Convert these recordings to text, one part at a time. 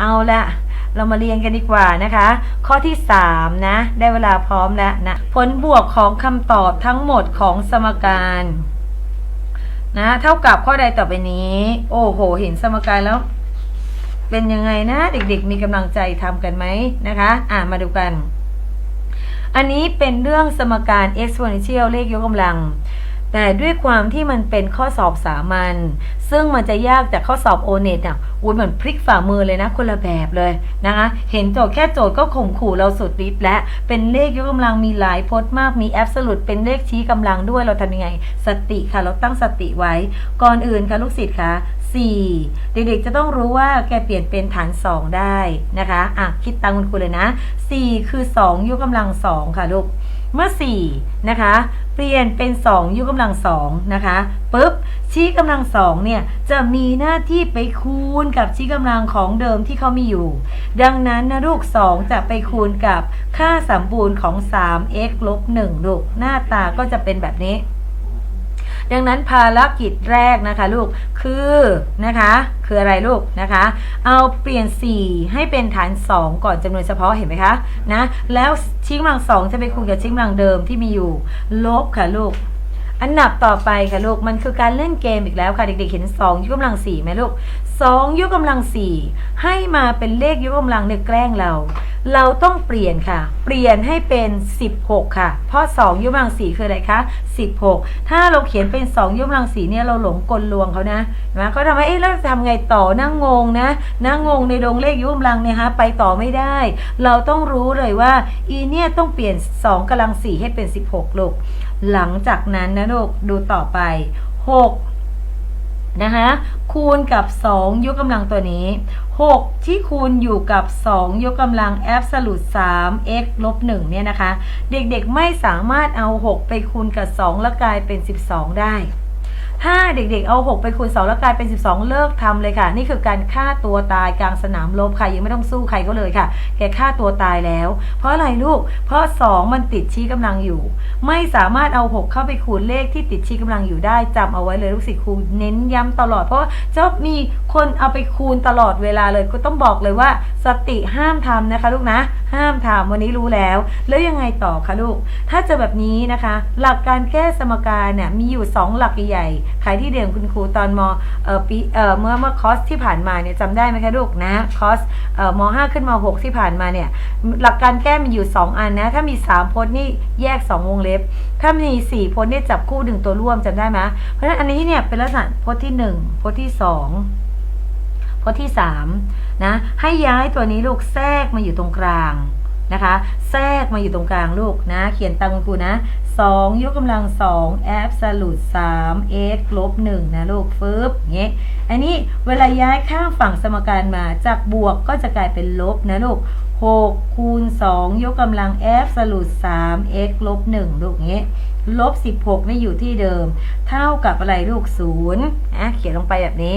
เอาละเรามาเรียนกันดีกว่านะคะ ข้อที่ 3 นะ ได้เวลาพร้อมแล้วนะ ผลบวกของคำตอบทั้งหมดของสมการนะ เท่ากับข้อใดต่อไปนี้ โอ้โห เห็นสมการแล้ว เป็นยังไงนะ เด็กๆ มีกำลังใจทำกันไหมนะคะ อ่ามาดูกัน อันนี้เป็นเรื่องสมการ exponential เลขยกกำลัง แต่ด้วยความที่มันเป็นข้อสอบสามัญซึ่งมันจะยากจากข้อสอบโอเน็ตอะอุ้ยเหมือนพลิกฝ่ามือเลยนะคนละแบบเลยนะคะ เห็นโจทย์แค่โจทย์ก็ข่มขู่เราสุดฤทธิ์และ เป็นเลขยกกำลังมีหลายพจน์มากมีแอบสูตเป็นเลขชี้กำลังด้วยเราทำยังไง สติค่ะเราตั้งสติไว้ ก่อนอื่นค่ะลูกศิษย์คะ4เด็กๆจะต้องรู้ว่าแกเปลี่ยนเป็นฐาน 2 ได้นะคะอะคิดตามคุณครูเลยนะ 4 คือ 2 ยกกำลัง 2 ค่ะลูก เมื่อ 4 นะคะ เปลี่ยนเป็น 2 ยกกำลัง2นะคะปุ๊บชี้กำลัง2เนี่ย จะมีหน้าที่ไปคูณกับชี้กำลังของเดิมที่เขามีอยู่ ดังนั้นนะลูก 2 จะไปคูณกับค่าสมบูรณ์ของ 3x ลบ1ลูกหน้าตาก็จะเป็นแบบนี้ ดังนั้นภารกิจแรกนะคะลูกคือนะคะคืออะไรลูกนะคะ เอาเปลี่ยน 4 ให้เป็นฐาน 2 ก่อนจำนวนเฉพาะเห็นไหมคะนะแล้วชิ้นกำลัง2จะไปคูณกับชี้กำลังเดิมที่มีอยู่ลบค่ะลูกอันดับต่อไปค่ะลูกมันคือการเล่นเกมอีกแล้วค่ะเด็กๆเห็น2ยกกำลัง4ไหมลูก 2 ยกกำลัง 4 ให้มาเป็นเลขยกกำลังเนี่ยแกล้งเรา เราต้องเปลี่ยนค่ะ เปลี่ยนให้เป็น 16 ค่ะ เพราะ 2 ยกกำลัง 4 คืออะไรคะ 16 ถ้าเราเขียนเป็น 2 ยกกำลัง 4 เนี่ยเราหลงกลลวงเขานะนะเขาทำให้เอ๊ะแล้วทำไงต่อนั่งงงนะนั่งงงในดงเลขยกกำลังเนี่ยฮะไปต่อไม่ได้ เราต้องรู้เลยว่าอีเนี่ยต้องเปลี่ยน 2กำลัง 4 ให้เป็น 16 ลูก หลังจากนั้นนะลูกดูต่อไป 6 นะคะคูณกับ 2 ยกกำลังตัวนี้ 6 ที่คูณอยู่กับ 2 ยกกำลัง absolute 3 x ลบ1เนี่ยนะคะ เด็กๆไม่สามารถเอา 6 ไปคูณกับ 2 แล้วกลายเป็น 12 ได้ ถ้าเด็กๆ เอา 6 ไปคูณ2แล้วกลายเป็น 12 เลิกทำเลยค่ะ นี่คือการฆ่าตัวตายกลางสนามรบค่ะ ยังไม่ต้องสู้ใครก็เลยค่ะ แกฆ่าตัวตายแล้ว เพราะอะไรลูก เพราะ 2 มันติดชี้กำลังอยู่ ไม่สามารถเอา 6 เข้าไปคูณเลขที่ติดชี้กำลังอยู่ได้จำเอาไว้เลยลูกศิษย์ครูเน้นย้ำตลอด เพราะจ้ามีคนเอาไปคูณตลอดเวลาเลยก็ต้องบอกเลยว่า สติห้ามทำนะคะ ลูกนะ ห้ามทำวันนี้รู้แล้ว แล้วยังไงต่อคะลูก ถ้าจอแบบนี้นะคะ หลักการแก้สมการเนี่ยมีอยู่ 2 หลักใหญ่ๆใครที่เรียนคุณครูตอนมเออปีเออเมื่อเมื่อคอสที่ผ่านมาเนี่ยจำได้ไหมคะลูกนะคอสเอ่อม5ขึ้นม6ที่ผ่านมาเนี่ยหลักการแก้มีอยู่ 2 อันนะ ถ้ามี 3 พจน์นี่แยก 2 วงเล็บ ถ้ามี 4 พจน์นี่จับคู่ดึงตัวร่วมจำได้ไหมเพราะฉะนั้นอันนี้เนี่ยเป็นลักษณะพจน์ที่ 1 พจน์ที่ 2 พจน์ที่ 3 นะ ให้ย้ายตัวนี้ลูกแทรกมาอยู่ตรงกลางนะคะ แทรกมาอยู่ตรงกลางลูกนะ เขียนตามคุณครูนะ 2 ยกกำลัง2 absolute 3 x ลบ1นะลูกฟึบเงี้ยอันนี้เวลาย้ายข้ามฝั่งสมการมาจากบวกก็จะกลายเป็นลบนะลูก6คูณ 2 ยกกำลัง absolute 3 x ลบ1ลูกเงี้ยลบ 16 นี่อยู่ที่เดิม เท่ากับอะไรลูก0นะเขียนลงไปแบบนี้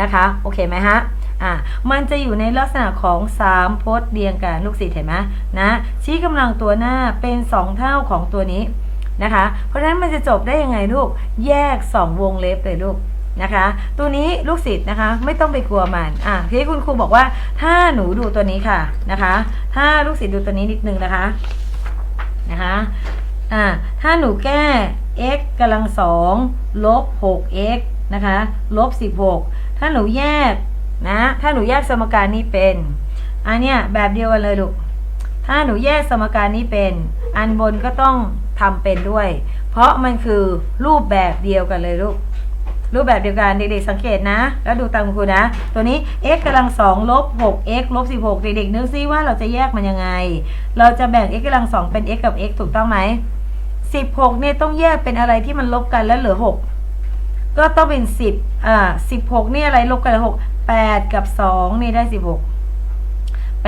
นะคะ โอเคไหมฮะอะมันจะอยู่ในลักษณะของ 3 พจน์เรียงกันลูกศิษย์เห็นไหมนะ ชี้กำลังตัวหน้าเป็น 2 เท่าของตัวนี้ นะคะ เพราะฉะนั้นมันจะจบได้ยังไงลูก แยก 2 วงเล็บเลยลูกนะคะ ตัวนี้ลูกศิษย์นะคะไม่ต้องไปกลัวมัน อะที่คุณครูบอกว่า ถ้าหนูดูตัวนี้ค่ะนะคะ ถ้าลูกศิษย์ดูตัวนี้นิดนึงนะคะนะคะ อ่าถ้าหนูแก้ x กำลังสองลบ 6x นะคะลบ 16 ถ้าหนูแยกนะ ถ้าหนูแยกสมการนี้เป็นอันเนี้ยแบบเดียวกันเลยลูก ถ้าหนูแยกสมการนี้เป็น อันบนก็ต้อง ทำเป็นด้วย เพราะมันคือรูปแบบเดียวกันเลยลูกรูปแบบเดียวกันเด็กๆสังเกตนะ แล้วดูตามครูนะ ตัวนี้ x กำลังสองลบ 6x ลบ16 เด็กๆนึกซิว่าเราจะแยกมันยังไง เราจะแบ่ง x กำลังสองเป็น x กับ x ถูกต้องไหม16เนี่ยต้องแยกเป็นอะไรที่มันลบกันแล้วเหลือ 6 ก็ต้องเป็น 10อ่า16นี่อะไรลบกันเหลือ6 8 กับ2นี่ได้ 16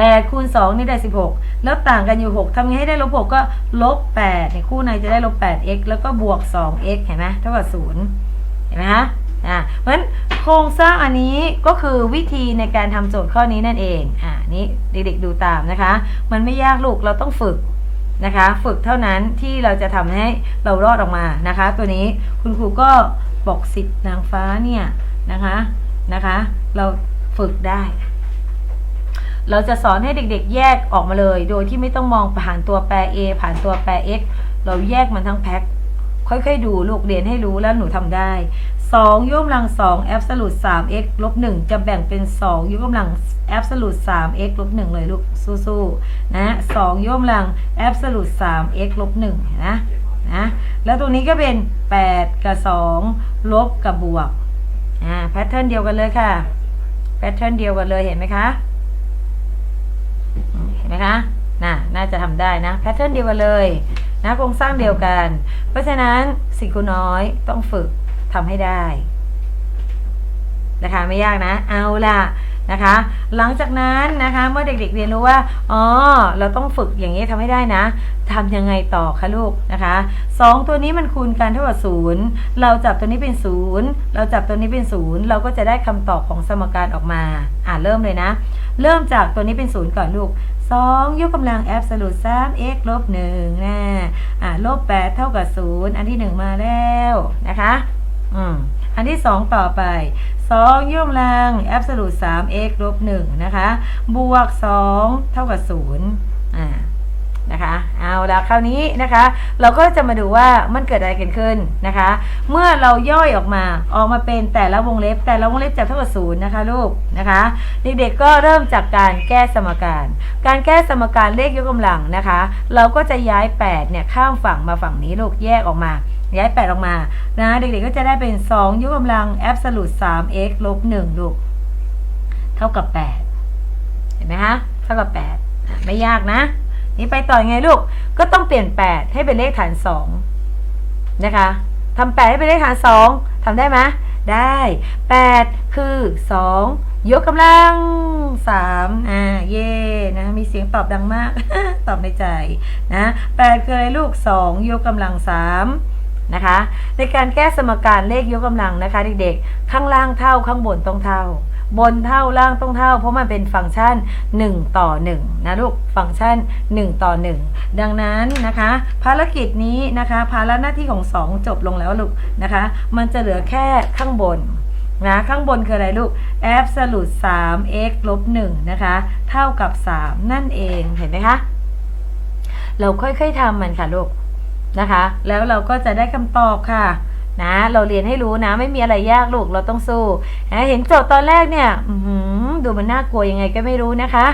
8คูณ2นี่ได้ 16 แล้วต่างกันอยู่ 6ทำไงให้ได้ลบ6ก็ลบ8ในคู่ในจะได้ลบ 8x แล้วก็บวก 2x เห็นไหมเท่ากับ0เห็นไหมฮะอ่าเพราะฉะนั้นโครงสร้างอันนี้ก็คือวิธีในการทำโจทย์ข้อนี้นั่นเองอ่านี้เด็กๆดูตามนะคะ มันไม่ยากลูกเราต้องฝึกนะคะ ฝึกเท่านั้นที่เราจะทำให้เรารอดออกมานะคะ ตัวนี้คุณครูก็บอกสิทธิ์นางฟ้าเนี่ยนะคะนะคะ เราฝึกได้ เราจะสอนให้เด็กๆ แยกออกมาเลย โดยที่ไม่ต้องมองผ่านตัวแปร A ผ่านตัวแปร x เราแยกมันทั้งแพ็คค่อยๆ ดูลูกเรียนให้รู้แล้วหนูทำได้ 2 ยกกำลัง2 absolute 3 x ลบ1จะแบ่งเป็น 2 ยกกำลัง absolute 3 x ลบ1เลยลูกสู้ๆนะ2ยกกำลัง absolute 3 x ลบ1นะนะแล้วตรงนี้ก็เป็น 8 กับ 2 ลบกับบวกอ่าแพทเทิร์นเดียวกันเลยค่ะแพทเทิร์นเดียวกันเลยเห็นไหมคะ มเห็นไหมคะน่ะน่าจะทำได้นะแพทเทิร์นเดียวกันเลยนะโครงสร้างเดียวกัน เพราะฉะนั้นสิ่งคุณน้อยต้องฝึกทำให้ได้นะคะไม่ยากนะ เอาล่ะนะคะ หลังจากนั้นนะคะเมื่อเด็กๆเรียนรู้ว่าอ๋อเราต้องฝึกอย่างนี้ทำให้ได้นะทำยังไงต่อคะลูกนะคะสองตัวนี้มันคูณกันเท่ากับศูนย์เราจับตัวนี้เป็นศูนย์เราจับตัวนี้เป็นศูนย์เราก็จะได้คำตอบของสมการออกมา อ่าเริ่มเลยนะ เริ่มจากตัวนี้เป็นศูนย์ก่อนลูกสองยกกำลังแอบสลูด3 x ลบหนึ่งนะอ่าลบแปดเท่ากับศูนย์อันที่หนึ่งมาแล้วนะคะอืมอันที่สองต่อไป 2 ยกกำลังแอบสลูด3 x ลบ1นะคะ บวก 2 เท่ากับ 0อ่า นะคะเอาละคราวนี้นะคะ เราก็จะมาดูว่ามันเกิดอะไรกันขึ้นนะคะ เมื่อเราย่อยออกมาออกมาเป็นแต่ละวงเล็บ แต่ละวงเล็บจับเท่ากับศูนย์นะคะลูกนะคะเด็กๆก็เริ่มจากการแก้สมการ การแก้สมการเลขยกกำลังนะคะ เราก็จะย้าย8เนี่ยข้ามฝั่งมาฝั่งนี้ลูกแยกออกมาย้าย 8 ออกมานะเด็กๆก็จะได้เป็น 2 ยกกำลัง absolute 3x ลบ1ลูก เท่ากับ 8 เห็นไหมคะ เท่ากับ 8 ไม่ยากนะ นี่ไปต่อยังไงลูก ก็ต้องเปลี่ยน 8 ให้เป็นเลขฐาน 2 นะคะทำ8ให้เป็นเลขฐาน 2ทำได้ไหมได้ 8 คือ 2 ยกกำลัง 3 อ่า เย่นะ มีเสียงตอบดังมาก ตอบในใจ นะ 8 คืออะไรลูก 2 ยกกำลัง 3 นะคะ ในการแก้สมการเลขยกกำลังนะคะ เด็กๆ ข้างล่างเท่าข้างบนต้องเท่า บนเท่าล่างต้องเท่า เพราะมันเป็นฟังก์ชัน 1 ต่อ 1 นะลูกฟังก์ชัน 1 ต่อ 1 ดังนั้นนะคะ ภารกิจนี้นะคะภาระหน้าที่ของ 2 จบลงแล้วลูกนะคะ มันจะเหลือแค่ข้างบนนะข้างบนคืออะไรลูก absolute 3 x ลบ1นะคะ เท่ากับ 3 นั่นเองเห็นไหมคะ เราค่อยๆทำมันค่ะลูกนะคะ แล้วเราก็จะได้คำตอบค่ะ นะ เราเรียนให้รู้นะ ไม่มีอะไรยากลูกเราต้องสู้นะเห็นโจทย์ตอนแรกเนี่ยดูมันน่ากลัวยังไงก็ไม่รู้นะคะ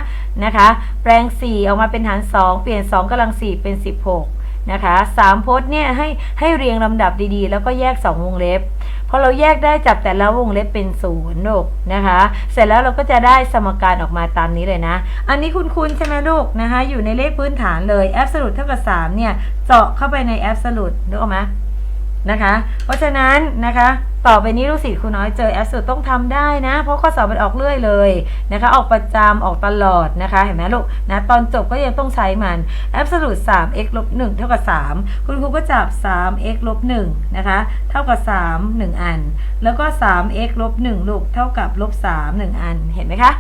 นะคะ แปลง 4 ออกมาเป็นฐาน2เปลี่ยน 2กำลัง 4 เป็น 16 นะคะ3พจน์เนี่ยให้ให้เรียงลำดับดีๆ แล้วก็แยก 2 วงเล็บพอเราแยกได้จับแต่ละวงเล็บเป็นศูนย์ลูกนะคะ เสร็จแล้วเราก็จะได้สมการออกมาตามนี้เลยนะ อันนี้คุณคุณใช่ไหมลูกนะคะ อยู่ในเลขพื้นฐานเลย absolute เท่ากับ3เนี่ยเจาะเข้าไปใน absolute นึกออกไหม นะคะ เพราะฉะนั้นนะคะต่อไปนี้ลูกศิษย์ครูน้อยเจอ absolute ต้องทำได้นะ เพราะข้อสอบมันออกเรื่อยเลยนะคะ ออกประจำออกตลอดนะคะ เห็นไหมลูกนะตอนจบก็ยังต้องใช้มัน absolute 3 x ลบ1เท่ากับ3คุณครูก็จับ3 x ลบ1นะคะเท่ากับ3 1อัน แล้วก็3 x ลบ1ลูกเท่ากับลบ3 1อันเห็นไหมคะ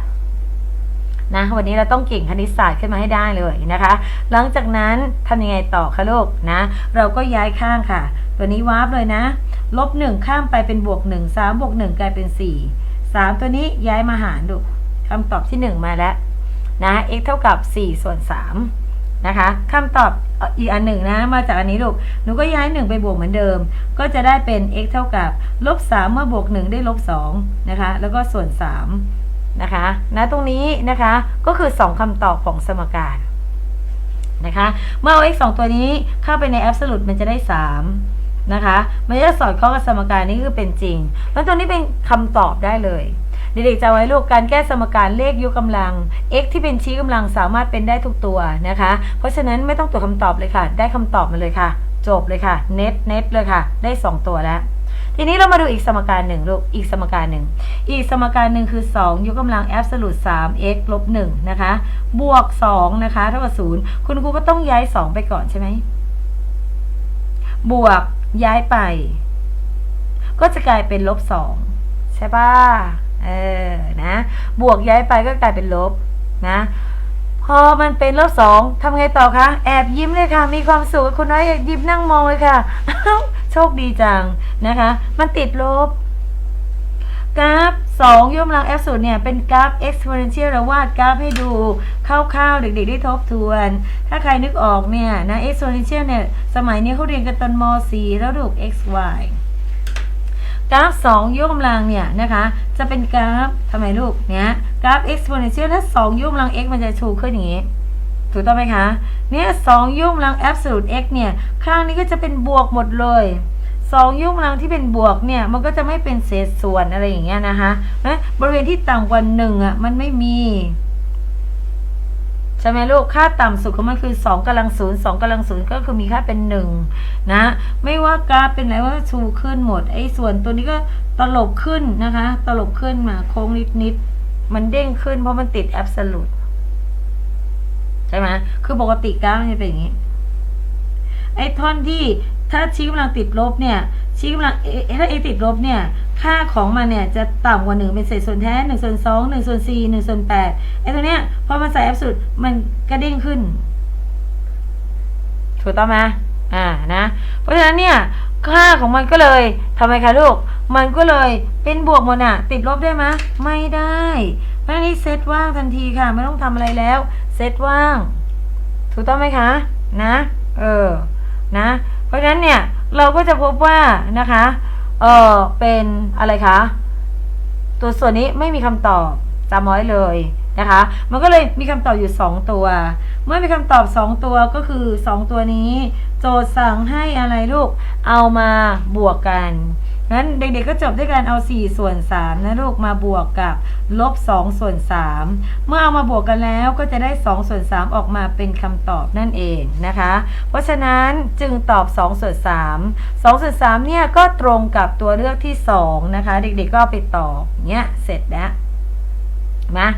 นะวันนี้เราต้องเก่งคณิตศาสตร์ขึ้นมาให้ได้เลยนะคะ หลังจากนั้นทำยังไงต่อคะลูกนะ เราก็ย้ายข้างค่ะ ตัวนี้วาร์ปเลยนะลบหนึ่งข้ามไปเป็นบวกหนึ่งสามบวกหนึ่งกลายเป็นสี่สามตัวนี้ย้ายมาหารดูคำตอบที่หนึ่งมาแล้วนะ x เท่ากับสี่ส่วนสามนะคะคำตอบอีกอันหนึ่งนะ มาจากอันนี้ลูก หนูก็ย้ายหนึ่งไปบวกเหมือนเดิม ก็จะได้เป็น x เท่ากับลบสามเมื่อบวกหนึ่งได้ลบสองนะคะ แล้วก็ส่วนสาม นะคะนะตรงนี้นะคะก็คือ 2คำตอบของสมการนะคะเมื่อเอา x 2ตัวนี้เข้าไปใน absolute มันจะได้ 3 นะคะมันจะสอดคล้องกับสมการนี้คือเป็นจริง แล้วตัวนี้เป็นคำตอบได้เลยเด็กๆจะไว้ลูกการแก้สมการเลขยกกำลัง x ที่เป็นชี้กำลังสามารถเป็นได้ทุกตัวนะคะ เพราะฉะนั้นไม่ต้องตรวจคำตอบเลยค่ะ ได้คำตอบมาเลยค่ะ จบเลยค่ะเน็ตเน็ตเลยค่ะ ได้ 2 ตัวแล้ว ทีนี้เรามาดูอีกสมการหนึ่งลูก อีกสมการหนึ่ง อีกสมการหนึ่งคือ 2 ยกกำลัง absolute 3 x ลบ1นะคะ บวก 2 นะคะ เท่ากับ0คุณครูก็ต้องย้าย 2 ไปก่อนใช่ไหม บวกย้ายไป ก็จะกลายเป็นลบ 2 ใช่ป่ะ เออ นะ บวกย้ายไปก็กลายเป็นลบ นะพอมันเป็นลบสองทำไงต่อคะ แอบยิ้มเลยค่ะ มีความสุขคุณน้อยยิ้มนั่งมองเลยค่ะ โชคดีจังนะคะ มันติดลบ กราฟ 2 ยกกำลัง f ศูนย์เนี่ย เป็นกราฟ exponential เราวาดกราฟให้ดูคร่าวๆ เด็กๆ ได้ทบทวน ถ้าใครนึกออกเนี่ยนะ exponential เนี่ย สมัยนี้เขาเรียนกันตอนม .4 แล้วลูก x y กราฟ 2 ยกกำลังเนี่ยนะคะ จะเป็นกราฟทำไมลูกเนี่ยกราฟ exponential ถ้า 2 ยกกำลัง x มันจะชูขึ้นอย่างนี้ ถูกต้องไหมคะเนี่ยสองยกกำลัง absolute x เนี่ยข้างนี้ก็จะเป็นบวกหมดเลยสองยกกำลังที่เป็นบวกเนี่ยมันก็จะไม่เป็นเศษส่วนอะไรอย่างเงี้ยนะคะนะบริเวณที่ต่ำกว่าหนึ่งอะมันไม่มีใช่ไหมลูก ค่าต่ำสุดของมันคือ2กำลังศูนย์สองกำลังศูนย์ก็คือมีค่าเป็น1นะ ไม่ว่ากราฟเป็นอะไรว่าชูขึ้นหมด ไอ้ส่วนตัวนี้ก็ตลบขึ้นนะคะ ตลบขึ้นมาโค้งนิดๆ มันเด้งขึ้นเพราะมันติด absolute ใช่ไหมคือปกติกราฟมันจะเป็นอย่างนี้ ไอ้ท่อนที่ถ้าชี้กำลังติดลบเนี่ย ชี้กำลังเอถ้าเอติดลบเนี่ย ค่าของมันเนี่ยจะต่ำกว่าหนึ่งเป็นเศษส่วนแท้หนึ่งส่วนสองหนึ่งส่วนสี่หนึ่งส่วนแปดไอ้ตัวเนี้ยพอมันใส่แอบสุดมันกระเด้งขึ้น ถูกต้องไหมอ่านะ เพราะฉะนั้นเนี่ยค่าของมันก็เลยทำไมคะลูก มันก็เลยเป็นบวกหมดอะ ติดลบได้ไหมไม่ได้ เพราะฉะนั้นนี่เซตว่างทันทีค่ะ ไม่ต้องทำอะไรแล้ว เซตว่าง ถูกต้องไหมคะนะ เออนะ เพราะฉะนั้นเนี่ยเราก็จะพบว่านะคะเออเป็นอะไรคะตัวส่วนนี้ไม่มีคำตอบจำไว้เลยนะคะ มันก็เลยมีคำตอบอยู่ 2 ตัว เมื่อมีคำตอบ 2 ตัวก็คือ 2 ตัวนี้ โจทย์สั่งให้อะไรลูก เอามาบวกกัน งั้นเด็กๆก็จบด้วยการเอา 4 ส่วน 3 นะลูกมาบวกกับลบ 2 ส่วน 3 เมื่อเอามาบวกกันแล้วก็จะได้ 2 ส่วน 3 ออกมาเป็นคำตอบนั่นเองนะคะ เพราะฉะนั้นจึงตอบ 2 ส่วน 3 2 ส่วน 3 เนี่ยก็ตรงกับตัวเลือกที่ 2 นะคะ เด็กๆก็ไปตอบเนี้ยเสร็จแล้วนะ